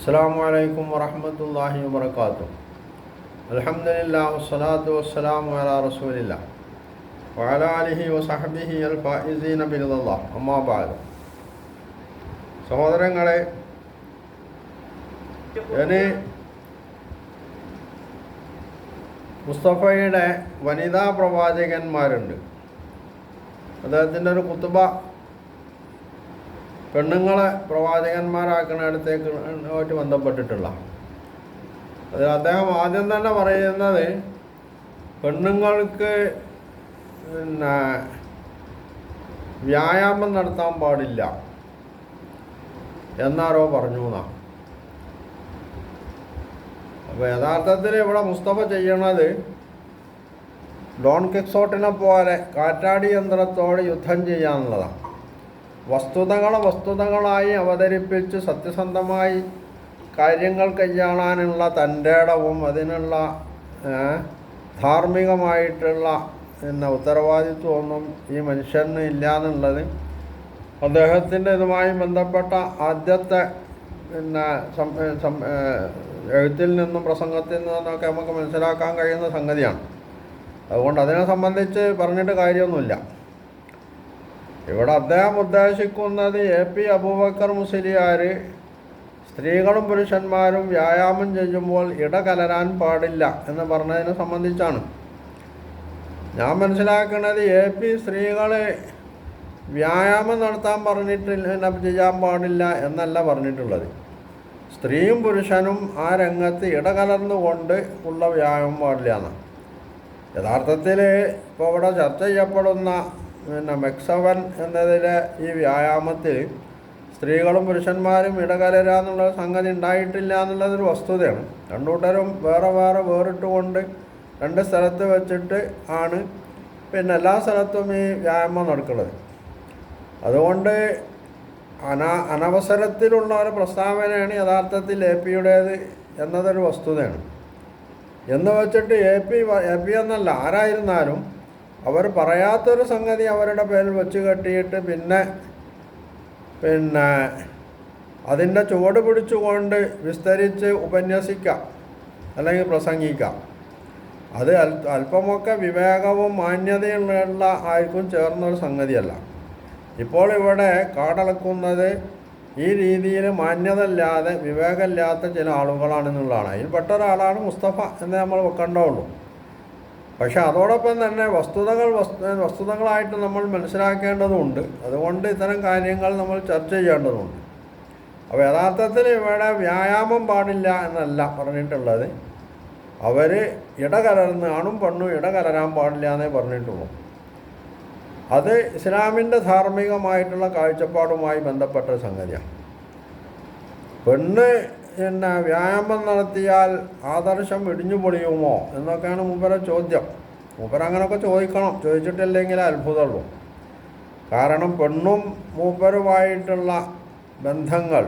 അസ്സാം വലൈക്കും വറഹമത്തല്ലാഹി വാത്തു അലഹമില്ലാ വസ്സലാത്തു വസ്സലാം വല റസൂലില്ല വഅല അലിഹി വസഹബിഹി അൽ ഫായിസീന ബിനദല്ലാ അമ്മാബാദ് സഹോദരങ്ങളെ ഞാൻ മുസ്തഫയുടെ വനിതാ പ്രവാചകന്മാരുണ്ട്. അദ്ദേഹത്തിന്റെ ഒരു കുത്തുബ പെണ്ണുങ്ങളെ പ്രവാചകന്മാരാക്കുന്നിടത്തേക്ക് ആയിട്ട് ബന്ധപ്പെട്ടിട്ടുള്ള. അത് അദ്ദേഹം ആദ്യം തന്നെ പറയുന്നത് പെണ്ണുങ്ങൾക്ക് പിന്നെ വ്യായാമം നടത്താൻ പാടില്ല എന്നാരോ പറഞ്ഞു എന്നാ. അപ്പോൾ യഥാർത്ഥത്തിൽ ഇവിടെ മുസ്തഫ ചെയ്യണത് ഡോൺ കിക്സോട്ടിനെ പോലെ കാറ്റാടി യന്ത്രത്തോട് യുദ്ധം ചെയ്യാന്നുള്ളതാണ് വസ്തുതകളെ വസ്തുതകളായി അവതരിപ്പിച്ച് സത്യസന്ധമായി കാര്യങ്ങൾ കൈയാളാനുള്ള തന്റെ ഇടവും അതിനുള്ള ധാർമ്മികമായിട്ടുള്ള പിന്നെ ഉത്തരവാദിത്വമൊന്നും ഈ മനുഷ്യന് ഇല്ല എന്നുള്ളത് അദ്ദേഹത്തിന്റെ ഇതുമായി ബന്ധപ്പെട്ട ആദ്യത്തെ പിന്നെ എഴുത്തിൽ നിന്നും പ്രസംഗത്തിൽ നിന്നൊക്കെ നമുക്ക് മനസ്സിലാക്കാൻ കഴിയുന്ന സംഗതിയാണ്. അതുകൊണ്ട് അതിനെ സംബന്ധിച്ച് പറഞ്ഞിട്ട് കാര്യമൊന്നുമില്ല. ഇവിടെ അദ്ദേഹം ഉദ്ദേശിക്കുന്നത് എ പി അബൂബക്കർ മുസലിയാർ സ്ത്രീകളും പുരുഷന്മാരും വ്യായാമം ചെയ്യുമ്പോൾ ഇടകലരാൻ പാടില്ല എന്ന് പറഞ്ഞതിനെ സംബന്ധിച്ചാണ്. ഞാൻ മനസ്സിലാക്കുന്നത് എ പി സ്ത്രീകൾ വ്യായാമം നടത്താൻ പറഞ്ഞിട്ടില്ല ചെയ്യാൻ പാടില്ല എന്നല്ല പറഞ്ഞിട്ടുള്ളത്. സ്ത്രീയും പുരുഷനും ആ രംഗത്ത് ഇടകലർന്നുകൊണ്ട് ഉള്ള വ്യായാമം പാടില്ല എന്നാണ്. യഥാർത്ഥത്തിൽ ഇപ്പോൾ ഇവിടെ ചർച്ച ചെയ്യപ്പെടുന്ന പിന്നെ മെക്സവൻ എന്നതിലെ ഈ വ്യായാമത്തിൽ സ്ത്രീകളും പുരുഷന്മാരും ഇടകലരുക എന്നുള്ള സംഗതി ഉണ്ടായിട്ടില്ല എന്നുള്ളതൊരു വസ്തുതയാണ്. രണ്ടുകൂട്ടരും വേറെ വേറെ വേറിട്ടുകൊണ്ട് രണ്ട് സ്ഥലത്ത് വെച്ചിട്ട് ആണ് പിന്നെ എല്ലാ സ്ഥലത്തും ഈ വ്യായാമം നടക്കുന്നത്. അതുകൊണ്ട് അന അനവസരത്തിലുള്ള ഒരു പ്രസ്താവനയാണ് യഥാർത്ഥത്തിൽ എ പിയുടേത് എന്നതൊരു വസ്തുതയാണ്. എന്ന് വെച്ചിട്ട് എ പി എ പി എന്നല്ല ആരായിരുന്നാലും അവർ പറയാത്തൊരു സംഗതി അവരുടെ പേരിൽ വെച്ച് കെട്ടിയിട്ട് പിന്നെ പിന്നെ അതിന്റെ ചുവട് പിടിച്ചുകൊണ്ട് വിസ്തരിച്ച് ഉപന്യസിക്കാം അല്ലെങ്കിൽ പ്രസംഗിക്കാം. അത് അൽ അല്പമൊക്കെ വിവേകവും മാന്യതയുള്ള ആർക്കും ചേർന്നൊരു സംഗതിയല്ല. ഇപ്പോൾ ഇവിടെ കാടളക്കുന്നത് ഈ രീതിയിൽ മാന്യതല്ലാതെ വിവേകമില്ലാത്ത ചില ആളുകളാണെന്നുള്ളതാണ്. അതിൽപ്പെട്ട ഒരാളാണ് മുസ്തഫ എന്ന് നമ്മൾ വെക്കേണ്ടതുള്ളൂ പക്ഷെ അതോടൊപ്പം തന്നെ വസ്തുതകൾ വസ്തു വസ്തുതകളായിട്ട് നമ്മൾ മനസ്സിലാക്കേണ്ടതുണ്ട്. അതുകൊണ്ട് ഇത്തരം കാര്യങ്ങൾ നമ്മൾ ചർച്ച ചെയ്യേണ്ടതുണ്ട്. അപ്പോൾ യഥാർത്ഥത്തിൽ ഇവിടെ വ്യായാമം പാടില്ല എന്നല്ല പറഞ്ഞിട്ടുള്ളത്. അവർ ഇടകലർന്ന് ആണും പെണ്ണും ഇടകലരാൻ പാടില്ല എന്നേ പറഞ്ഞിട്ടുള്ളൂ. അത് ഇസ്ലാമിന്റെ ധാർമ്മികമായിട്ടുള്ള കാഴ്ചപ്പാടുമായി ബന്ധപ്പെട്ട സംഗതിയാണ്. പെണ്ണ് പിന്നെ വ്യായാമം നടത്തിയാൽ ആദർശം ഇടിഞ്ഞു പൊളിയുമോ എന്നൊക്കെയാണ് മൂപ്പരെ ചോദ്യം. മൂപ്പര അങ്ങനെയൊക്കെ ചോദിക്കണം. ചോദിച്ചിട്ടില്ലെങ്കിൽ അത്ഭുതമുള്ളൂ. കാരണം പെണ്ണും മൂപ്പരുമായിട്ടുള്ള ബന്ധങ്ങൾ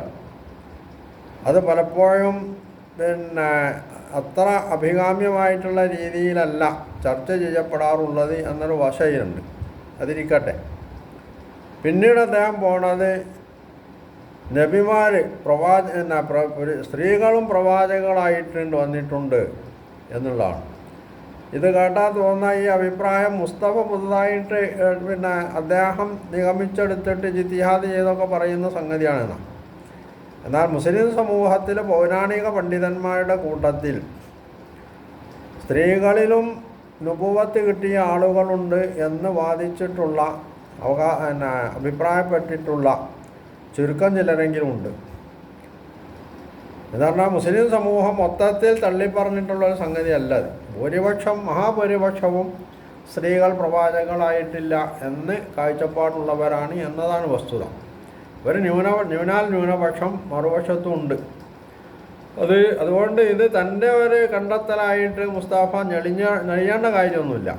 അത് പലപ്പോഴും പിന്നെ അത്ര അഭികാമ്യമായിട്ടുള്ള രീതിയിലല്ല ചർച്ച ചെയ്യപ്പെടാറുള്ളത് എന്നൊരു വശയുണ്ട്. അതിരിക്കട്ടെ. പിന്നീട് അദ്ദേഹം പോണത് നബിമാർ പ്രവാച സ്ത്രീകളും പ്രവാചകങ്ങളായിട്ടുണ്ട് വന്നിട്ടുണ്ട് എന്നുള്ളതാണ്. ഇത് കേട്ടാൽ തോന്നുന്ന ഈ അഭിപ്രായം മുസ്തഫ പുതുതായിട്ട് പിന്നെ അദ്ദേഹം നിഗമിച്ചെടുത്തിട്ട് ജിത്തിഹാദ് ചെയ്തൊക്കെ പറയുന്ന സംഗതിയാണെന്ന്. എന്നാൽ മുസ്ലിം സമൂഹത്തിലെ പൗരാണിക പണ്ഡിതന്മാരുടെ കൂട്ടത്തിൽ സ്ത്രീകളിലും നുപുവത്ത് കിട്ടിയ ആളുകളുണ്ട് എന്ന് വാദിച്ചിട്ടുള്ള അവകാ അഭിപ്രായപ്പെട്ടിട്ടുള്ള ചുരുക്കം ചിലരെങ്കിലും ഉണ്ട് എന്ന് പറഞ്ഞാൽ മുസ്ലിം സമൂഹം മൊത്തത്തിൽ തള്ളിപ്പറഞ്ഞിട്ടുള്ള ഒരു സംഗതി അല്ല ഭൂരിപക്ഷം മഹാഭൂരിപക്ഷവും സ്ത്രീകൾ പ്രവാചകളായിട്ടില്ല എന്ന് കാഴ്ചപ്പാടുള്ളവരാണ് എന്നതാണ് വസ്തുത. ഒരു ന്യൂന ന്യൂനാൽ ന്യൂനപക്ഷം മറുപക്ഷത്തും ഉണ്ട് അത് അതുകൊണ്ട് ഇത് തന്റെ ഒരു കണ്ടെത്തലായിട്ട് മുസ്താഫ ഞെളിഞ്ഞ ഞെളിയേണ്ട കാര്യമൊന്നുമില്ല.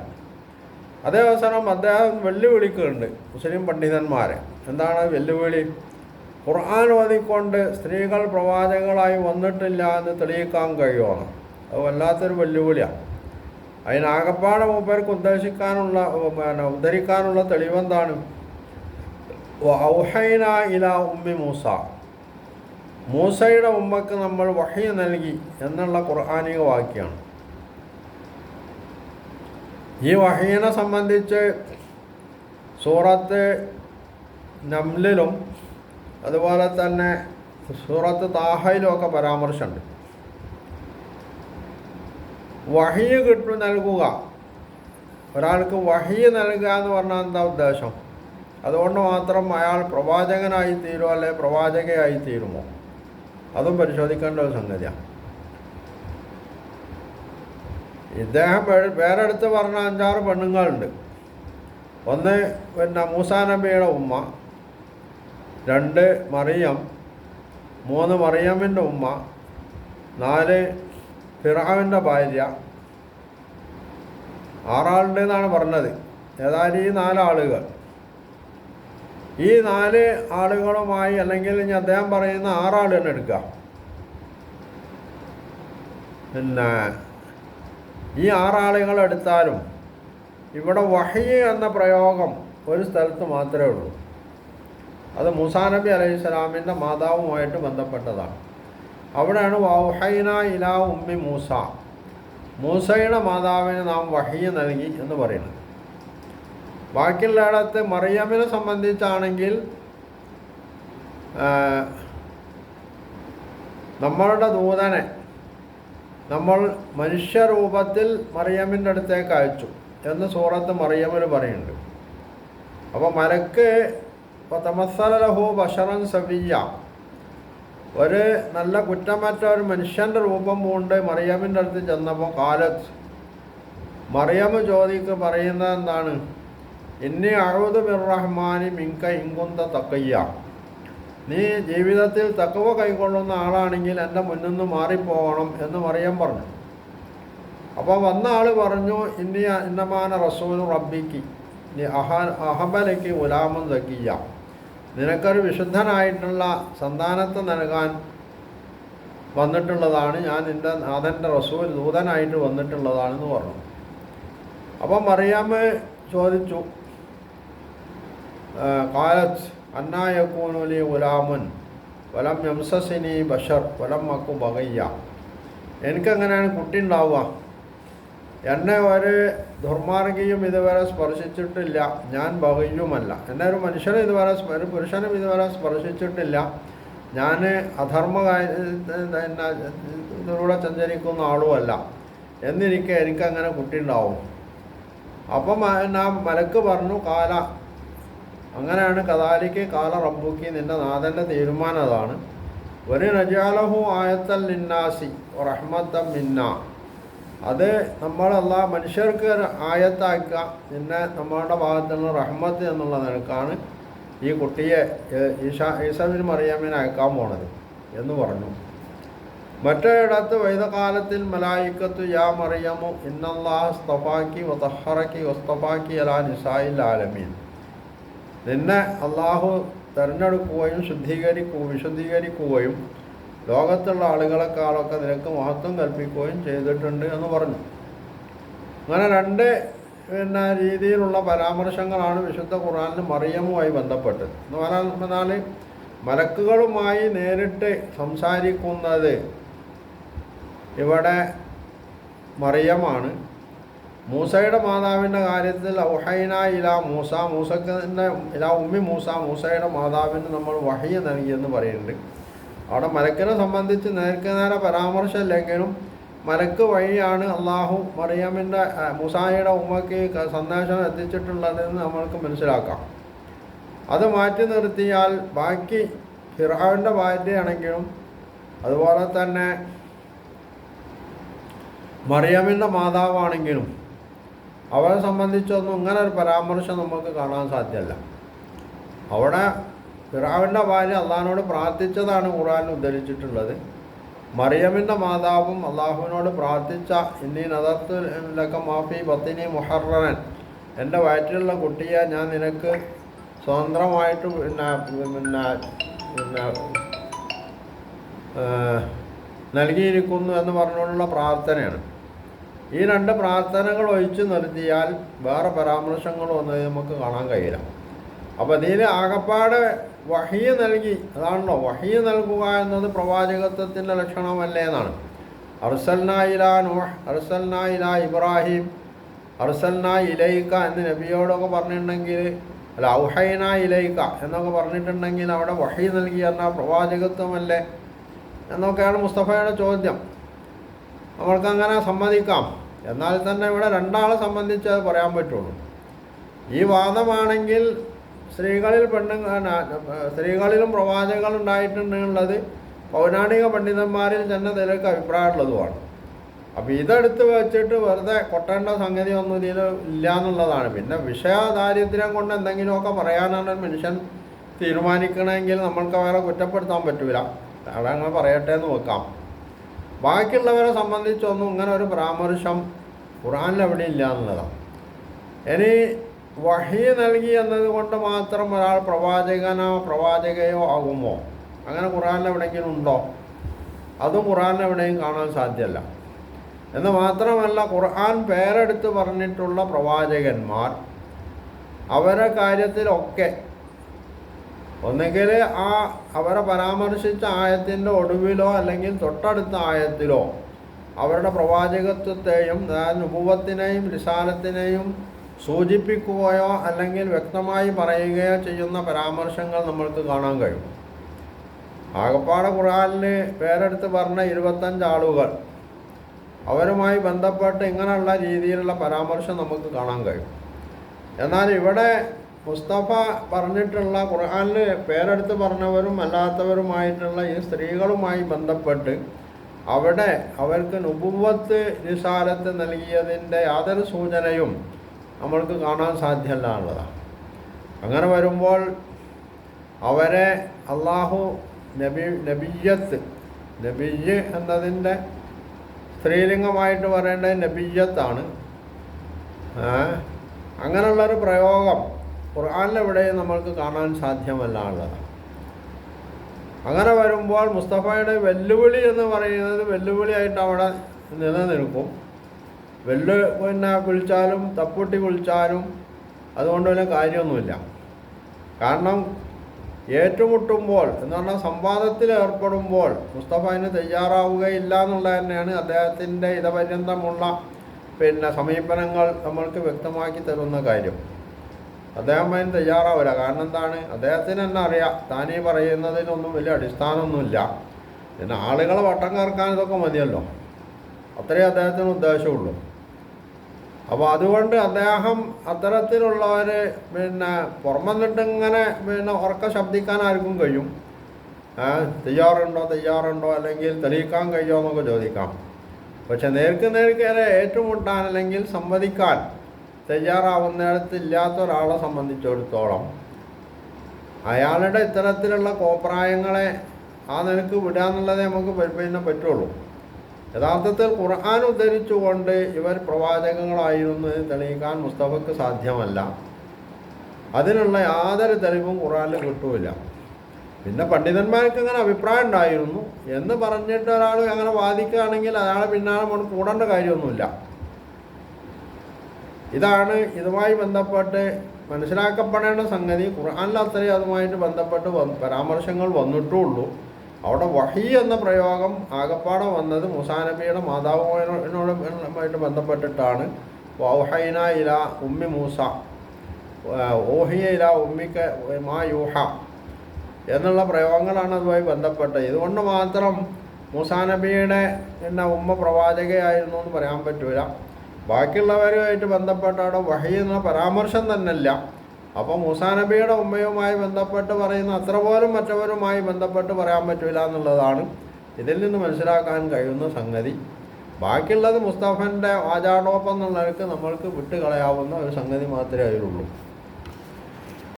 അതേ അവസരം അദ്ദേഹം വെല്ലുവിളിക്കുന്നുണ്ട് മുസ്ലിം പണ്ഡിതന്മാരെ. എന്താണ് വെല്ലുവിളി? ഖുർആൻ ഓതിക്കൊണ്ട് സ്ത്രീകൾ പ്രവാചകളായി വന്നിട്ടില്ല എന്ന് തെളിയിക്കാൻ കഴിയുമോ അത് വല്ലാത്തൊരു വെല്ലുവിളിയാണ്. അതിനാകപ്പാടെ മൂപ്പർക്ക് ഉദ്ദേശിക്കാനുള്ള പിന്നെ ഉദ്ധരിക്കാനുള്ള തെളിവെന്താണ്? ഔഹൈന ഇല ഉമ്മി മൂസ. മൂസയുടെ ഉമ്മക്ക് നമ്മൾ വഹി നൽകി എന്നുള്ള ഖുർആാനിക വാക്യമാണ് ഈ വഹീനെ സംബന്ധിച്ച് സൂറത്ത് നംലിലും അതുപോലെ തന്നെ സൂറത്ത് താഹയിലും ഒക്കെ പരാമർശമുണ്ട്. വഹിയ കിട്ടു നൽകുക. ഒരാൾക്ക് വഹിയ നൽകുക എന്ന് പറഞ്ഞാൽ എന്താ ഉദ്ദേശം? അതുകൊണ്ട് മാത്രം അയാൾ പ്രവാചകനായി തീരുമോ അല്ലെ പ്രവാചകയായി തീരുമോ? അതും പരിശോധിക്കേണ്ട ഒരു സംഗതിയാണ്. ഇദ്ദേഹം വേറെടുത്ത് പറഞ്ഞ അഞ്ചാറ് പെണ്ണുങ്ങളുണ്ട്. ഒന്ന് പിന്നെ മൂസാ നബിയുടെ ഉമ്മ രണ്ട് മറിയം മൂന്ന് മറിയമ്മിന്റെ ഉമ്മ നാല് ഫിറാവിന്റെ ഭാര്യ. ആറാളുണ്ട് എന്നാണ് പറഞ്ഞത്. ഏതായാലും ഈ നാലാളുകൾ. ഈ നാല് ആളുകളുമായി അല്ലെങ്കിൽ ഇനി അദ്ദേഹം പറയുന്ന ആറാൾ തന്നെ എടുക്കുക പിന്നെ ഈ ആറാളുകൾ എടുത്താലും ഇവിടെ വഹി എന്ന പ്രയോഗം ഒരു സ്ഥലത്ത് മാത്രമേ ഉള്ളൂ. അത് മൂസാ നബി അലൈഹി സ്വലാമിന്റെ മാതാവുമായിട്ട് ബന്ധപ്പെട്ടതാണ്. അവിടെയാണ് വഹൈന ഇലാ ഉമ്മി മൂസ. മൂസയുടെ മാതാവിന് നാം വഹിയ നൽകി എന്ന് പറയുന്നത്. ബാക്കിയുള്ളിടത്ത് മറിയമ്മിനെ സംബന്ധിച്ചാണെങ്കിൽ നമ്മളുടെ ദൂതനെ നമ്മൾ മനുഷ്യരൂപത്തിൽ മറിയമ്മിന്റെ അടുത്തേക്ക് അയച്ചു എന്ന് സൂറത്ത് മറിയമ്മിൽ പറയുന്നുണ്ട്. അപ്പോൾ മലക്ക് തമസ്സലഹു ബഷറൻ സവിയ. ഒരു നല്ല കുറ്റമറ്റ ഒരു മനുഷ്യന്റെ രൂപം പൂണ്ട് മറിയമ്മിന്റെ അടുത്ത് ചെന്നപ്പോൾ കാലത്ത് മറിയമ്മ ചോദിക്ക് പറയുന്നത് എന്താണ്? ഇന്നി അഴുതു മിർറഹ്മാനി മിങ്ക ഇങ്കുന്ത തക്കയ്യ. നീ ജീവിതത്തിൽ തക്കവ കൈക്കൊള്ളുന്ന ആളാണെങ്കിൽ എന്റെ മുന്നിൽ നിന്ന് മാറിപ്പോകണം എന്ന് മറിയം പറഞ്ഞു. അപ്പോൾ വന്ന ആൾ പറഞ്ഞു ഇന്നി ഇന്നമാന റസൂൽ റബ്ബിക്ക് അഹബലയ്ക്ക് ഉലാമൻ തക്കിയ നിനക്കൊരു വിശുദ്ധനായിട്ടുള്ള സന്താനത്തെ നൽകാൻ വന്നിട്ടുള്ളതാണ് ഞാൻ നിന്റെ നാഥന്റെ റസൂൽ ദൂതനായിട്ട് വന്നിട്ടുള്ളതാണെന്ന് പറഞ്ഞു. അപ്പം മറിയാമ്മ ചോദിച്ചു കാലത്ത് അന്നായക്കൂനുലി ഉലാമുൻ വലം യംസസിനി ബഷർ വലം മക്കു ബകയ്യ എനിക്കെങ്ങനെയാണ് കുട്ടി ഉണ്ടാവുക? എന്നെ ഒരു ദുർമാർഗിയും ഇതുവരെ സ്പർശിച്ചിട്ടില്ല. ഞാൻ ബഹയുമല്ല. എന്റെ ഒരു മനുഷ്യനെ ഇതുവരെ ഒരു പുരുഷനും ഇതുവരെ സ്പർശിച്ചിട്ടില്ല. ഞാൻ അധർമ്മ ഇതിലൂടെ സഞ്ചരിക്കുന്ന ആളുമല്ല. എന്നിരിക്കെ എനിക്കങ്ങനെ കുട്ടി ഉണ്ടാവും അപ്പം ആ മലക്ക് പറഞ്ഞു കാല. അങ്ങനെയാണ് കഥാലിക്ക് കാല റബ്ബുക്കി നിന്റെ നാഥന്റെ തീരുമാനം അതാണ്. ഒരു നജാലഹു ആയത്തൽ നിന്നാസി റഹ്മത്തം മിന്ന. അത് നമ്മളല്ല മനുഷ്യർക്ക് ആയത്താക്കുക. പിന്നെ നമ്മളുടെ ഭാഗത്തുള്ള റഹ്മത്ത് എന്നുള്ള നിലക്കാണ് ഈ കുട്ടിയെ ഈശാ ഈസാബിന് മറിയാമിനെ അയക്കാൻ പോണത് എന്ന് പറഞ്ഞു. മറ്റൊരിടത്ത് വൈദകാലത്തിൽ മലായിക്കത്തു യാ മറിയമു ഇന്നല്ലാസ്തഫാക്കി വതഹറക്കി വസ്തഫാക്കി അലാ നിസായിൽ ആലമീൻ. നിന്നെ അള്ളാഹു തിരഞ്ഞെടുക്കുകയും ശുദ്ധീകരിക്കുകയും വിശുദ്ധീകരിക്കുകയും ലോകത്തുള്ള ആളുകളെക്കാളൊക്കെ നിനക്ക് മഹത്വം കൽപ്പിക്കുകയും ചെയ്തിട്ടുണ്ട് എന്ന് പറഞ്ഞു. അങ്ങനെ രണ്ട് പിന്നെ രീതിയിലുള്ള പരാമർശങ്ങളാണ് വിശുദ്ധ ഖുറാനിൽ മറിയമുമായി ബന്ധപ്പെട്ടത്. എന്ന് പറഞ്ഞാൽ മലക്കുകളുമായി നേരിട്ട് സംസാരിക്കുന്നത് ഇവിടെ മറിയമാണ്. മൂസയുടെ മാതാവിന്റെ കാര്യത്തിൽ ഔഹൈന ഇല മൂസ മൂസക്കിന്റെ ഇല ഉമ്മി മൂസ മൂസയുടെ മാതാവിന് നമ്മൾ വഹിയ നൽകിയെന്ന് പറയുന്നുണ്ട്. അവിടെ മലക്കിനെ സംബന്ധിച്ച് നേർക്ക് നേരെ പരാമർശമില്ലെങ്കിലും മലക്ക് വഴിയാണ് അള്ളാഹു മറിയമ്മിന്റെ മുസായിയുടെ ഉമ്മയ്ക്ക് സന്ദേശം എത്തിച്ചിട്ടുള്ളതെന്ന് നമ്മൾക്ക് മനസ്സിലാക്കാം. അത് മാറ്റി നിർത്തിയാൽ ബാക്കി ഫിറാവിന്റെ ഭാര്യയാണെങ്കിലും അതുപോലെ തന്നെ മറിയമ്മിന്റെ മാതാവാണെങ്കിലും അവരെ സംബന്ധിച്ചൊന്നും ഇങ്ങനെ ഒരു പരാമർശം നമുക്ക് കാണാൻ സാധ്യമല്ല. അവിടെ ഫിറാവിന്റെ ഭാര്യ അള്ളാഹിനോട് പ്രാർത്ഥിച്ചതാണ് ഖുറാൻ ഉദ്ധരിച്ചിട്ടുള്ളത്. മറിയമിന്റെ മാതാവും അള്ളാഹുവിനോട് പ്രാർത്ഥിച്ച ഇന്നി നദർത്ത് ലക്ക മാഫി ബത്തിനി മുഹറൻ എന്റെ വയറ്റിലുള്ള കുട്ടിയെ ഞാൻ നിനക്ക് സ്വതന്ത്രമായിട്ട് പിന്നെ പിന്നെ പിന്നെ നൽകിയിരിക്കുന്നു എന്ന് പറഞ്ഞുകൊണ്ടുള്ള പ്രാർത്ഥനയാണ്. ഈ രണ്ട് പ്രാർത്ഥനകൾ ഒഴിച്ചു നിർത്തിയാൽ വേറെ പരാമർശങ്ങളൊന്നും നമുക്ക് കാണാൻ കഴിയില്ല. അപ്പോൾ ഇതിൽ ആകപ്പാട് വഹിയ നൽകി. അതാണല്ലോ വഹിയ നൽകുക എന്നത് പ്രവാചകത്വത്തിന്റെ ലക്ഷണമല്ലേ എന്നാണ്. അർസൽന ഇല നൂഹ് ഇബ്രാഹിം അർസൽന ഇലൈക്ക എന്ന് നബിയോടൊക്കെ പറഞ്ഞിട്ടുണ്ടെങ്കിൽ അല്ല ഔഹൈന ഇലൈക്ക എന്നൊക്കെ പറഞ്ഞിട്ടുണ്ടെങ്കിൽ അവിടെ വഹി നൽകി എന്നാൽ പ്രവാചകത്വമല്ലേ എന്നൊക്കെയാണ് മുസ്തഫയുടെ ചോദ്യം. നമ്മൾക്കങ്ങനെ സമ്മതിക്കാം. എന്നാൽ തന്നെ ഇവിടെ രണ്ടാളെ സംബന്ധിച്ച് അത് പറയാൻ പറ്റുള്ളൂ. ഈ വാദമാണെങ്കിൽ സ്ത്രീകളിൽ പെണ്ണു സ്ത്രീകളിലും പ്രവാചകൾ ഉണ്ടായിട്ടുണ്ടെന്നുള്ളത് പൗരാണിക പണ്ഡിതന്മാരിൽ തന്നെ നിലയ്ക്ക് അഭിപ്രായമുള്ളതുമാണ്. അപ്പോൾ ഇതെടുത്ത് വെച്ചിട്ട് വെറുതെ കൊട്ടേണ്ട സംഗതി ഒന്നും ഇതിൽ ഇല്ല എന്നുള്ളതാണ് പിന്നെ വിഷയ ദാരിദ്ര്യം കൊണ്ട് എന്തെങ്കിലുമൊക്കെ പറയാനാണ് മനുഷ്യൻ തീരുമാനിക്കണമെങ്കിൽ നമ്മൾക്ക് അവരെ കുറ്റപ്പെടുത്താൻ പറ്റൂല. അങ്ങനെ പറയട്ടെ എന്ന് വെക്കാം. ബാക്കിയുള്ളവരെ സംബന്ധിച്ചൊന്നും ഇങ്ങനെ ഒരു പരാമർശം ഖുറാനിൽ എവിടെ ഇല്ല എന്നുള്ളതാണ്. ഇനി വഹി നൽകി എന്നതുകൊണ്ട് മാത്രം ഒരാൾ പ്രവാചകനോ പ്രവാചകയോ ആകുമോ? അങ്ങനെ ഖുറാനിൽ എവിടെയെങ്കിലും ഉണ്ടോ? അതും ഖുറാനിൽ എവിടെയും കാണാൻ സാധ്യമല്ല. എന്ന് മാത്രമല്ല ഖുർആൻ പേരെടുത്ത് പറഞ്ഞിട്ടുള്ള പ്രവാചകന്മാർ അവരെ കാര്യത്തിലൊക്കെ ഒന്നുകിൽ ആ അവരെ പരാമർശിച്ച ആയത്തിന്റെ ഒടുവിലോ അല്ലെങ്കിൽ തൊട്ടടുത്ത ആയത്തിലോ അവരുടെ പ്രവാചകത്വത്തെയും അതായത് നുപൂവത്തിനെയും ലിസാനത്തിനെയും സൂചിപ്പിക്കുകയോ അല്ലെങ്കിൽ വ്യക്തമായി പറയുകയോ ചെയ്യുന്ന പരാമർശങ്ങൾ നമ്മൾക്ക് കാണാൻ കഴിയും. ആകപ്പാട ഖുറാനിൽ പേരെടുത്ത് പറഞ്ഞ ഇരുപത്തഞ്ച് ആളുകൾ അവരുമായി ബന്ധപ്പെട്ട് ഇങ്ങനെയുള്ള രീതിയിലുള്ള പരാമർശം നമുക്ക് കാണാൻ കഴിയും. എന്നാൽ ഇവിടെ മുസ്തഫ പറഞ്ഞിട്ടുള്ള ഖുർആാനിൽ പേരെടുത്ത് പറഞ്ഞവരും അല്ലാത്തവരുമായിട്ടുള്ള ഈ സ്ത്രീകളുമായി ബന്ധപ്പെട്ട് അവിടെ അവർക്ക് നുപുവത്ത് നിസാരത്ത് നൽകിയതിന്റെ യാതൊരു സൂചനയും നമ്മൾക്ക് കാണാൻ സാധ്യമല്ല എന്നുള്ളതാണ്. അങ്ങനെ വരുമ്പോൾ അവരെ അള്ളാഹു നബി നബിയത്ത് നബിയ് എന്നതിന്റെ സ്ത്രീലിംഗമായിട്ട് പറയേണ്ടത് നബിയത്താണ് അങ്ങനെയുള്ളൊരു പ്രയോഗം ഖുർആാനിലെവിടെയും നമ്മൾക്ക് കാണാൻ സാധ്യമല്ല ഉള്ളത് അങ്ങനെ വരുമ്പോൾ മുസ്തഫയുടെ വെല്ലുവിളി എന്ന് പറയുന്നത് വെല്ലുവിളിയായിട്ട് അവിടെ നിലനിൽക്കും. വെല്ലു പിന്നെ കുളിച്ചാലും തപ്പൊട്ടി കുളിച്ചാലും അതുകൊണ്ട് വല്ല കാര്യമൊന്നുമില്ല. കാരണം ഏറ്റുമുട്ടുമ്പോൾ എന്ന് പറഞ്ഞാൽ സംവാദത്തിൽ ഏർപ്പെടുമ്പോൾ മുസ്തഫ അതിന് തയ്യാറാവുകയില്ല എന്നുള്ളത് തന്നെയാണ് അദ്ദേഹത്തിന്റെ ഇതപര്യന്തമുള്ള പിന്നെ സമീപനങ്ങൾ നമ്മൾക്ക് വ്യക്തമാക്കി തരുന്ന കാര്യം. അദ്ദേഹം അതിന് തയ്യാറാവില്ല. കാരണം എന്താണ്? അദ്ദേഹത്തിന് തന്നെ അറിയാം. താനീ പറയുന്നതിനൊന്നും വലിയ അടിസ്ഥാനമൊന്നുമില്ല. പിന്നെ ആളുകളെ വട്ടം കറക്കാൻ ഇതൊക്കെ മതിയല്ലോ. അത്രയേ അദ്ദേഹത്തിന് ഉദ്ദേശമുള്ളൂ. അപ്പോൾ അതുകൊണ്ട് അദ്ദേഹം അത്തരത്തിലുള്ളവർ പിന്നെ പുറമെന്നിട്ടിങ്ങനെ പിന്നെ ഉറക്ക ശബ്ദിക്കാൻ ആർക്കും കഴിയും. തയ്യാറുണ്ടോ തയ്യാറുണ്ടോ അല്ലെങ്കിൽ തെളിയിക്കാൻ കഴിയുമോ എന്നൊക്കെ ചോദിക്കാം. പക്ഷെ നേർക്ക് നേർക്കേറെ ഏറ്റുമുട്ടാൻ അല്ലെങ്കിൽ സംവദിക്കാൻ തയ്യാറാവുന്നിടത്ത് ഇല്ലാത്ത ഒരാളെ സംബന്ധിച്ചിടത്തോളം അയാളുടെ ഇത്തരത്തിലുള്ള കോപ്രായങ്ങളെ ആ നിനക്ക് വിടുക എന്നുള്ളതേ നമുക്ക് പിന്നെ പറ്റുള്ളൂ. യഥാർത്ഥത്തിൽ ഖുർആൻ ഉദ്ധരിച്ചുകൊണ്ട് ഇവർ പ്രവാചകങ്ങളായിരുന്നു തെളിയിക്കാൻ മുസ്തഫക്ക് സാധ്യമല്ല. അതിനുള്ള യാതൊരു തെളിവും ഖുർആനിൽ കിട്ടൂല. പിന്നെ പണ്ഡിതന്മാർക്ക് അങ്ങനെ അഭിപ്രായം ഉണ്ടായിരുന്നു. എന്ന് പറഞ്ഞിട്ട് ഒരാൾ അങ്ങനെ വാദിക്കുകയാണെങ്കിൽ അയാളെ പിന്നാലെ കൊണ്ട് കൂടേണ്ട കാര്യമൊന്നുമില്ല. ഇതാണ് ഇതുമായി ബന്ധപ്പെട്ട് മനസ്സിലാക്കപ്പെടേണ്ട സംഗതി. ഖുർആാനിൽ അത്രയും അതുമായിട്ട് ബന്ധപ്പെട്ട് പരാമർശങ്ങൾ വന്നിട്ടുള്ളൂ. അവിടെ വഹി എന്ന പ്രയോഗം ആകപ്പാടെ വന്നത് മുസാനബിയുടെ മാതാവിനോടുമായിട്ട് ബന്ധപ്പെട്ടിട്ടാണ്. വൗഹൈന ഇല ഉമ്മി മൂസ. ഓഹിയ ഇല ഉമ്മിക്ക് മാ യൂഹ എന്നുള്ള പ്രയോഗങ്ങളാണ് അതുമായി ബന്ധപ്പെട്ടത്. ഇതുകൊണ്ട് മാത്രം മൂസാനബിയുടെ പിന്നെ ഉമ്മ പ്രവാചകയായിരുന്നു എന്ന് പറയാൻ പറ്റൂല. ബാക്കിയുള്ളവരുമായിട്ട് ബന്ധപ്പെട്ട അവിടെ വഹി എന്ന പരാമർശം തന്നെയല്ല. അപ്പോൾ മൂസാനബിയുടെ ഉമ്മയുമായി ബന്ധപ്പെട്ട് പറയുന്ന അത്ര പോലും മറ്റവരുമായി ബന്ധപ്പെട്ട് പറയാൻ പറ്റില്ല എന്നുള്ളതാണ് ഇതിൽ നിന്ന് മനസ്സിലാക്കാൻ കഴിയുന്ന സംഗതി. ബാക്കിയുള്ളത് മുസ്തഫന്റെ വാചാടോപ്പം എന്നുള്ളവർക്ക് നമ്മൾക്ക് വിട്ടുകളയാവുന്ന ഒരു സംഗതി മാത്രമേ അതിലുള്ളൂ